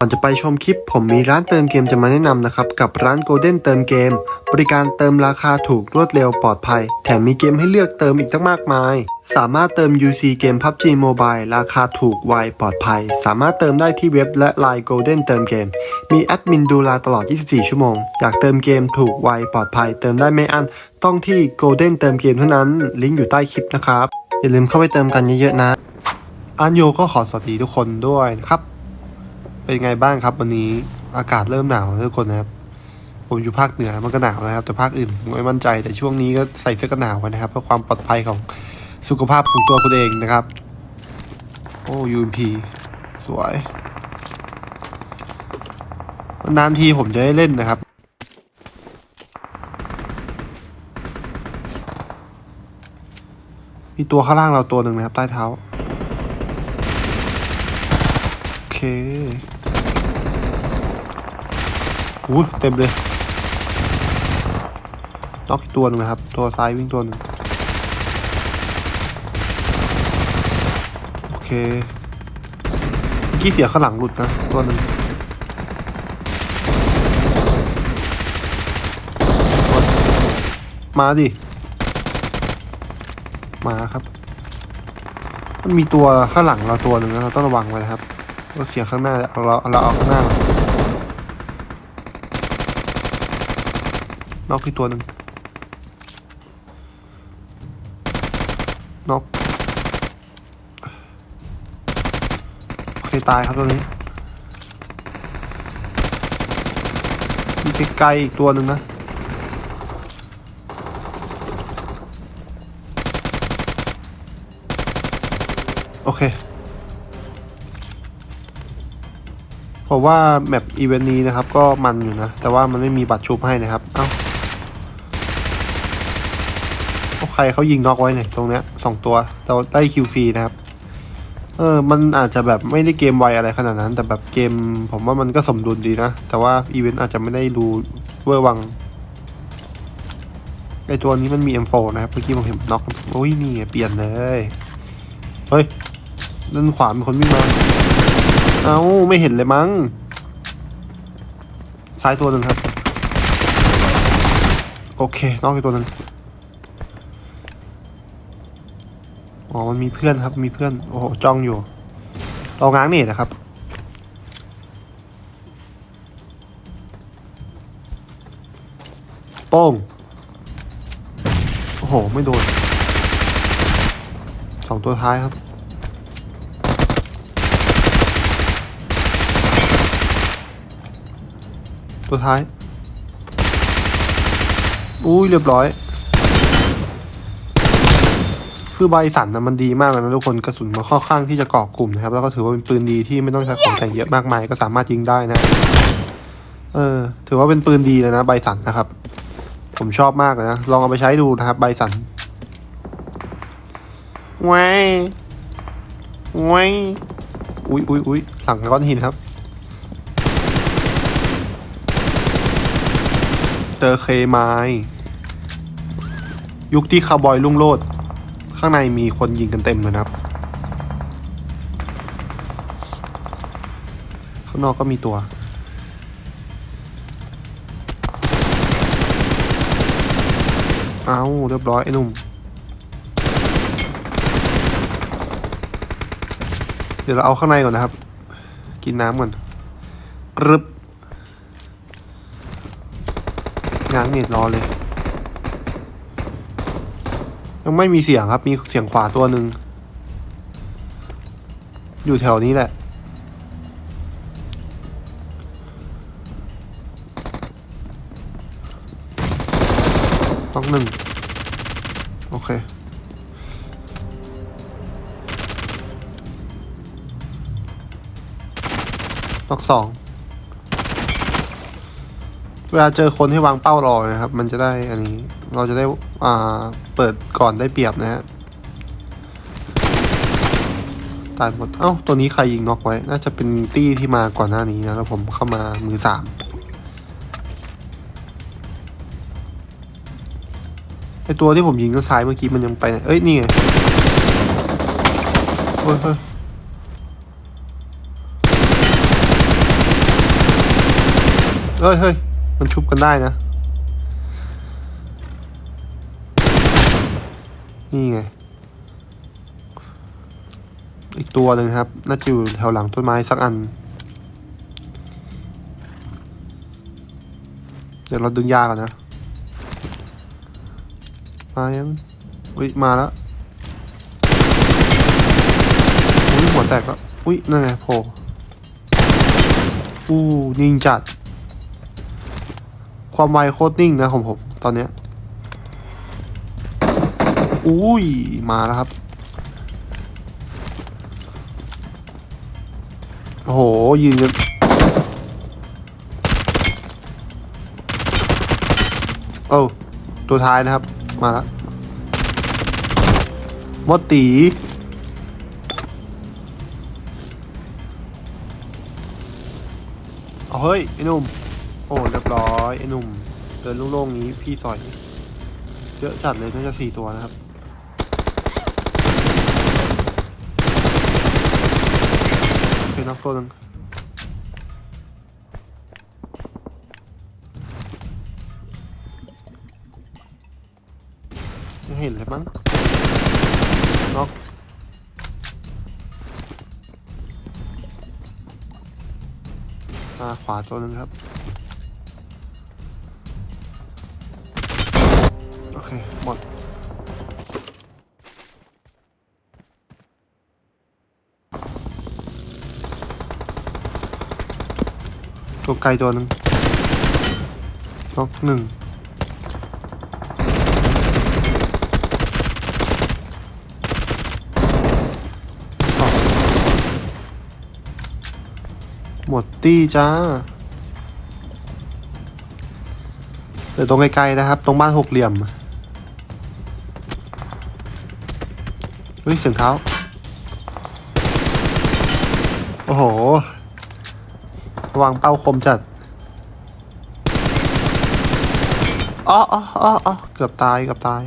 ก่อนจะไปชมคลิป ผมมีร้านเติมเกมจะมาแนะนำนะครับ กับร้าน Golden เติมเกม บริการเติมราคาถูกรวดเร็วปลอดภัย แถมมีเกมให้เลือกเติมอีกตั้งมากมาย สามารถเติม UC เกม PUBG Mobile ราคาถูกไวปลอดภัย สามารถเติมได้ที่เว็บและ Line Golden เติมเกม มีแอดมินดูแลตลอด 24 ชั่วโมง อยากเติมเกมถูกไวปลอดภัย เติมได้ไม่อั้นต้องที่ Golden เติมเกมเท่านั้น ลิงก์อยู่ใต้คลิปนะครับอย่าลืมเข้าไปเติมกันเยอะๆนะอันโยก็ขอสวัสดีทุกคนด้วยนะครับ เป็นไงบ้างครับ วันนี้อากาศเริ่มหนาวทุกคนนะครับ ผมอยู่ภาคเหนือมันก็หนาวนะครับ แต่ภาคอื่นผมไม่มั่นใจแต่ช่วงนี้ก็ใส่เสื้อกันหนาวกันนะครับ เพื่อความปลอดภัยของสุขภาพของตัวคุณเองนะครับ โอ้ยูนพีสวยนานทีผมจะได้เล่นนะครับมีตัวข้างล่างเราตัวหนึ่งนะครับ ใต้เท้า โอเค อู้เต็มเลยน็อกตัวหนึ่งนะครับ ตัวซ้ายวิ่งตัวหนึ่งโอเคเมื่อกี้เสียข้างหลังหลุดนะตัวหนึ่งมาดิ มาครับ มันมีตัวข้างหลังเราตัวหนึ่งนะเราต้องระวังไว้นะครับว่าเสียข้างหน้าเอาเราเราเอาข้างหน้าก่อ นนอกอีกตัวหนึ่งน็อกโอเคตายครับตัวนี้มีไกลๆอีกตัวหนึ่งนะโอเคผมว่าแมปอีเวนต์นี้นะครับก็มันอยู่นะ แต่ว่ามันไม่มีบัตรชุบให้นะครับ เอ้าอใค รเขายิงน็อกไว้เนี่ยตรงเนี้ยสองตัวเราได้คิวฟรีนะครับ เออมันอาจจะแบบไม่ได้เกมไวอะไรขนาดนั้น แต่แบบเกมผมว่ามันก็สมดุลดีนะ แต่ว่าอีเวนต์อาจจะไม่ได้ดูเวอร์วังไอตัวนี้มันมี M4 นะครับเมื่อกี้ผมเห็นน็อกโอ้ยนี่เปลี่ยนเลย เฮ้ยด้านขวามีคนวิ่งมา เอาไม่เห็นเลยมั้ง ซ้ายตัวหนึ่งครับ โอเค นอกอีกตัวหนึ่ง อ๋อ มันมีเพื่อนครับ มีเพื่อน โอ้โห จ้องอยู่เราง้างนี่นะครับ โป้ง โอ้โห ไม่โดน สองตัวท้ายครับ ตัวท้าย อุ้ย เรียบร้อย คือใบสันนะมันดีมากเลยนะทุกคนกระสุนมันค่อนข้างที่จะเกาะกลุ่มนะครับ แล้วก็ถือว่าเป็นปืนดีที่ไม่ต้องใช้ของแต่งเยอะมากมายก็สามารถยิงได้นะ เออ ถือว่าเป็นปืนดีเลยนะใบสันนะครับ ผมชอบมากเลยนะลองเอาไปใช้ดูนะครับ ใบสันแหวแหวอุ้ยอุ้ยอุ้ยหลังก้อนหินครับ เจอเคไม้ยุคที่คาวบอยลุ่งโลด ข้างในมีคนยิงกันเต็มเลยนะครับ ข้างนอกก็มีตัว เอาเรียบร้อยไอ้หนุ่ม เดี๋ยวเราเอาข้างในก่อนนะครับ กินน้ำก่อนกรึบง้างเน็ตรอเลย ยังไม่มีเสียงครับ มีเสียงขวาตัวหนึ่ง อยู่แถวนี้แหละ ต้องหนึ่ง โอเค ต้องสอง เวลาเจอคนให้วางเป้ารอนะครับ มันจะได้อันนี้เราจะได้อ่าเปิดก่อนได้เปรียบนะฮะตายหมด เอ้า ตัวนี้ใครยิงน็อกไว้ น่าจะเป็นตี้ที่มาก่อนหน้านี้นะ แล้วผมเข้ามามือสามไอตัวที่ผมยิงด้านซ้ายเมื่อกี้มันยังไป เอ้ย นี่ไงเฮ้ยเฮ้ยเฮ้ย มันชุบกันได้นะ นี่ไง อีกตัวหนึ่งครับ น่าจะอยู่แถวหลังต้นไม้สักอัน เดี๋ยวเราดึงยาก่อนนะ มายังอุ้ย มาแล้วอุ้ยหัวแตกแล้วอุ้ยนั่นไงโผล่อู้นิ่งจัด ความไวโคตรนิ่งนะของผมตอนเนี้ยอุ้ย มาแล้วครับ โอ้โห ยืนกันโอ้ตัวท้ายนะครับ มาแล้วมดตีเอาเฮ้ยไอ้นุ่ม โอ้เรียบร้อยไอ้หนุ่มเดินโล่งๆนี้พี่สอย เยอะจัดเลยน่าจะสี่ตัวนะครับเป็นนักตัวหนึ่งเห็นเลยมั้งน็อกมาขวาตัวหนึงครับ เค หมด ตัวไกลตัวหนึ่งน็อกหนึ่งสองหมดตี้จ้าเดี๋ยวตรงไกลๆนะครับ ตรงบ้านหกเหลี่ยม ฮ้ยเสียงเท้า โอ้โห วางเป้าคมจัดอ๋ออ๋ออ๋ออ๋อเกือบตาย เกือบตาย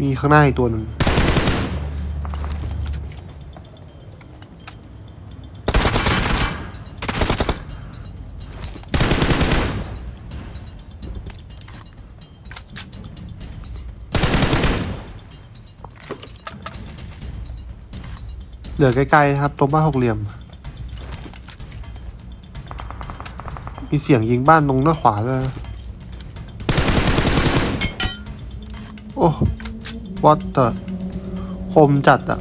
มีข้างหน้าอีกตัวหนึ่ง เหลือใกล้ๆนะครับตรงบ้านหกเหลี่ยม มีเสียงยิงบ้านตรงหน้าขวาเลยโอ้วัดเตอร์คมจัดอะ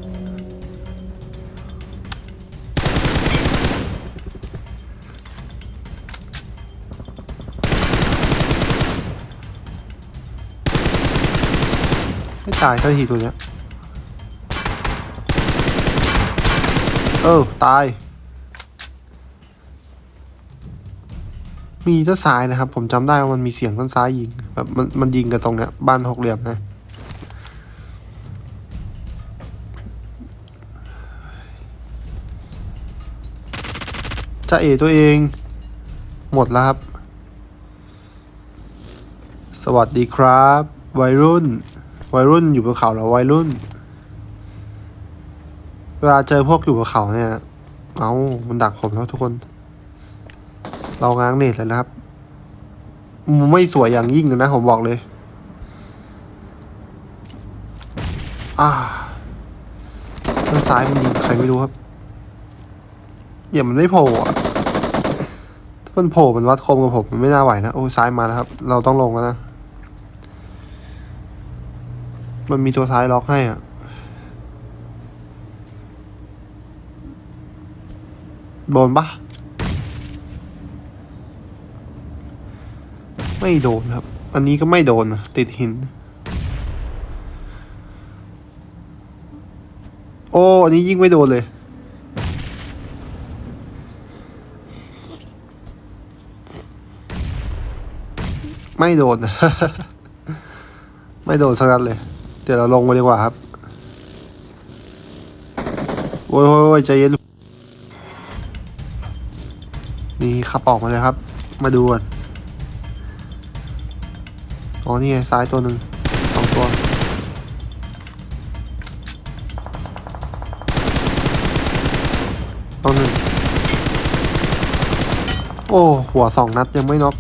ไม่ตายสักทีตัวเนี้ย เออ ตาย มีต้นซ้ายนะครับ ผมจำได้ว่ามันมีเสียงต้นซ้ายยิงแบบมันมันยิงกันตรงเนี้ยบ้านหกเหลี่ยมนะ จะเอตัวเอง หมดแล้วครับ สวัสดีครับ วัยรุ่น วัยรุ่นอยู่บนเขาเหรอวัยรุ่น เวลาเจอพวกอยู่บนเขาเนี่ย เอามันดักผมแล้วทุกคน เราง้างเน็ตเลยนะครับ ไม่สวยอย่างยิ่งเลยนะ ผมบอกเลย อ่าด้านซ้ายมันยิงใครไม่รู้ครับอย่ามันไม่โผล่อะถ้ามันโผล่มันวัดคมกับผมมันไม่น่าไหวนะ โอ้ซ้ายมาแล้วครับ เราต้องลงแล้วนะ มันมีตัวซ้ายล็อกให้อะ โดนปะไม่โดนครับ อันนี้ก็ไม่โดนนะติดหิน โอ้อันนี้ยิ่งไม่โดนเลยไม่โดน ไม่โดนสักนัดเลย เดี๋ยวเราลงมาดีกว่าครับ โอ้ยโอ้ยโอ้ยใจเย็น นี่ขับออกมาเลยครับ มาดูก่อนอ๋อนี่ไงซ้ายตัวหนึ่งสองตัวต้องหนึ่งโอ้ หัวสองนัดยังไม่น็อก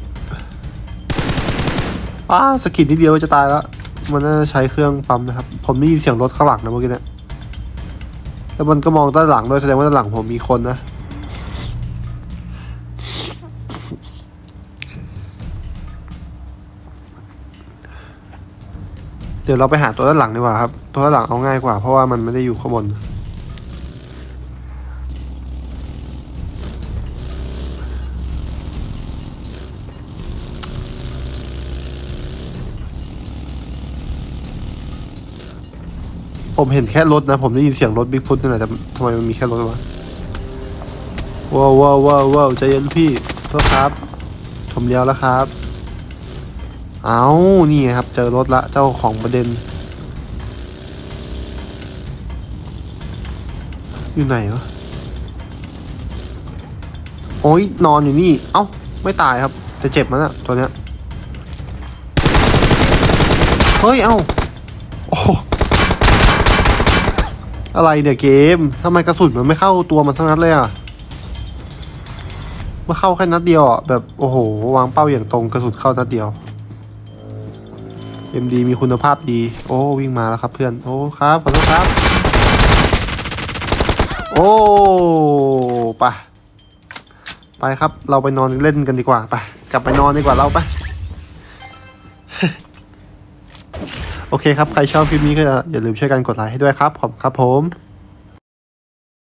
อ้าสกิดนิดเดียวจะตายแล้ว มันน่าจะใช้เครื่องปั๊มนะครับ ผมได้ยินเสียงรถข้างหลังนะเมื่อกี้เนี่ยแล้วมันก็มองด้านหลังด้วยแสดงว่าด้านหลังผมมีคนนะ เดี๋ยวเราไปหาตัวด้านหลังดีกว่าครับ ตัวด้านหลังเอาง่ายกว่า เพราะว่ามันไม่ได้อยู่ข้างบน ผมเห็นแค่รถนะ ผมได้ยินเสียงรถบิ๊กฟุตนี่แหละแต่ทำไมมันมีแค่รถวะว้าวว้าวว้าวใจเย็นพี่โทษครับ ผมเลี้ยวแล้วครับ เอานี่ไงครับ เจอรถละเจ้าของประเด็น อยู่ไหนวะ โอ้ยนอนอยู่นี่ เอ้า ไม่ตายครับ แต่เจ็บมันอะตัวเนี้ย เฮ้ย เอ้า โอ้อะไรเนี่ยเกม ทำไมกระสุนมันไม่เข้าตัวมันทั้งนัดเลยอะมาเข้าแค่นัดเดียวอะแบบโอ้โห วางเป้าอย่างตรงกระสุนเข้านัดเดียว MD มีคุณภาพดี โอ้วิ่งมาแล้วครับเพื่อน โอ้ครับขอโทษครับ โอ้ไปไปครับ เราไปนอนเล่นกันดีกว่าไปกลับไปนอนดีกว่าเราไปโอเคครับ ใครชอบคลิปนี้ก็อย่าลืมช่วยกันกดไลค์ให้ด้วยครับ ขอบคุณครับผม